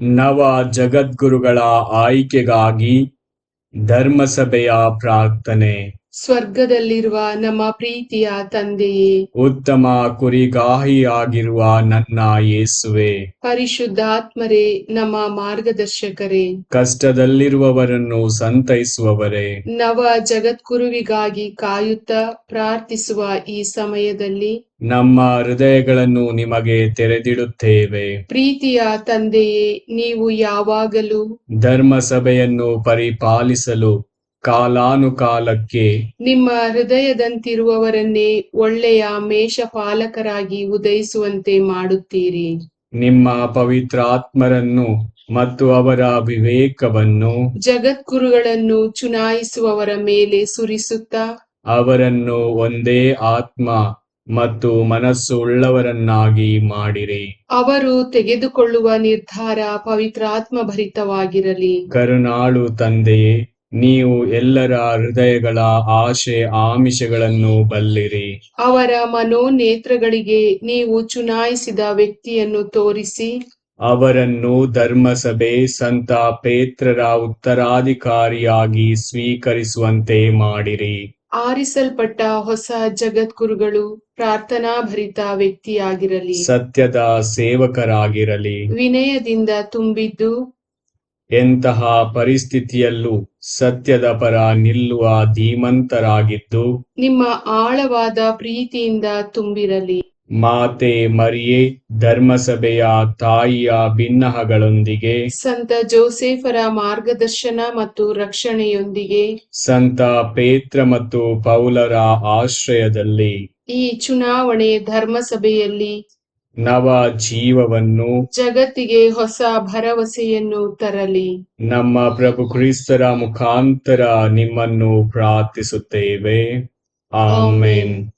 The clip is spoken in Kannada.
ನವ ಜಗದ್ಗುರುಗಳ ಆಯ್ಕೆಗಾಗಿ ಧರ್ಮಸಭೆಯ ಪ್ರಾರ್ಥನೆ. ಸ್ವರ್ಗದಲ್ಲಿರುವ ನಮ್ಮ ಪ್ರೀತಿಯ ತಂದೆಯೇ. ಉತ್ತಮ ಕುರಿಗಾಹಿಯಾಗಿರುವ ನನ್ನ ಯೇಸುವೆ. ಪರಿಶುದ್ಧಾತ್ಮರೇ ನಮ್ಮ ಮಾರ್ಗದರ್ಶಕರೇ. ಕಷ್ಟದಲ್ಲಿರುವವರನ್ನು ಸಂತೈಸುವವರೇ. ನವ ಜಗದ್ಗುರುವಿಗಾಗಿ ಕಾಯುತ್ತಾ ಪ್ರಾರ್ಥಿಸುವ ಈ ಸಮಯದಲ್ಲಿ ನಮ್ಮ ಹೃದಯಗಳನ್ನು ನಿಮಗೆ ತೆರೆದಿಡುತ್ತೇವೆ. ಪ್ರೀತಿಯ ತಂದೆಯೇ ನೀವು ಯಾವಾಗಲೂ ಧರ್ಮಸಭೆಯನ್ನು ಪರಿಪಾಲಿಸಲು ಕಾಲಾನುಕಾಲಕ್ಕೆ. ನಿಮ್ಮ ಹೃದಯದಂತಿರುವವರನ್ನೇ ಒಳ್ಳೆಯ ಮೇಷಪಾಲಕರಾಗಿ ಉದಯಿಸುವಂತೆ ಮಾಡುತ್ತೀರಿ. ನಿಮ್ಮ ಪವಿತ್ರಾತ್ಮರನ್ನು ಮತ್ತು ಅವರ ವಿವೇಕವನ್ನು. ಜಗದ್ಗುರುಗಳನ್ನು ಚುನಾಯಿಸುವವರ ಮೇಲೆ ಸುರಿಸುತ್ತಾ. ಅವರನ್ನು ಒಂದೇ ಆತ್ಮ ಮತ್ತು ಮನಸ್ಸು ಉಳ್ಳವರನ್ನಾಗಿ ಮಾಡಿರಿ. ಅವರು ತೆಗೆದುಕೊಳ್ಳುವ ನಿರ್ಧಾರ ಪವಿತ್ರಾತ್ಮ ಭರಿತವಾಗಿರಲಿ ಕರುಣಾಳು ತಂದೆಯೇ ನೀವು ಎಲ್ಲರ ಹೃದಯಗಳ ಆಶೆ ಆಮಿಷಗಳನ್ನು ಬಲ್ಲಿರಿ. ಅವರ ಮನೋನೇತ್ರಗಳಿಗೆ ನೀವು ಚುನಾಯಿಸಿದ ವ್ಯಕ್ತಿಯನ್ನು ತೋರಿಸಿ. ಅವರನ್ನು ಧರ್ಮಸಭೆ ಸಂತ ಪೇತ್ರರ ಉತ್ತರಾಧಿಕಾರಿಯಾಗಿ ಸ್ವೀಕರಿಸುವಂತೆ ಮಾಡಿರಿ. ಆರಿಸಲ್ಪಟ್ಟ ಹೊಸ ಜಗದ್ಗುರುಗಳು ಪ್ರಾರ್ಥನಾ ಭರಿತ ವ್ಯಕ್ತಿಯಾಗಿರಲಿ. ಸತ್ಯದ ಸೇವಕರಾಗಿರಲಿ. ವಿನಯದಿಂದ ತುಂಬಿದ್ದು ಎಂತಹ ಪರಿಸ್ಥಿತಿಯಲ್ಲೂ ಸತ್ಯದ ಪರ ನಿಲ್ಲುವ ಧೀಮಂತರಾಗಿದ್ದು ನಿಮ್ಮ ಆಳವಾದ ಪ್ರೀತಿಯಿಂದ ತುಂಬಿರಲಿ. ಮಾತೆ ಮರಿಯೇ ಧರ್ಮಸಭೆಯ ತಾಯಿಯ ಭಿನ್ನಹಗಳೊಂದಿಗೆ ಸಂತ ಜೋಸೆಫರ ಮಾರ್ಗದರ್ಶನ ಮತ್ತು ರಕ್ಷಣೆಯೊಂದಿಗೆ. ಸಂತ ಪೇತ್ರ ಮತ್ತು ಪೌಲರ ಆಶ್ರಯದಲ್ಲಿ. ಈ ಚುನಾವಣೆ ಧರ್ಮಸಭೆಯಲ್ಲಿ ನವ ಜೀವವನ್ನು ಜಗತ್ತಿಗೆ ಹೊಸ ಭರವಸೆಯನ್ನು ತರಲಿ. ನಮ್ಮ ಪ್ರಭು ಕ್ರಿಸ್ತರ ಮುಖಾಂತರ ನಿಮ್ಮನ್ನು ಪ್ರಾರ್ಥಿಸುತ್ತೇವೆ. ಆಮೇನ್.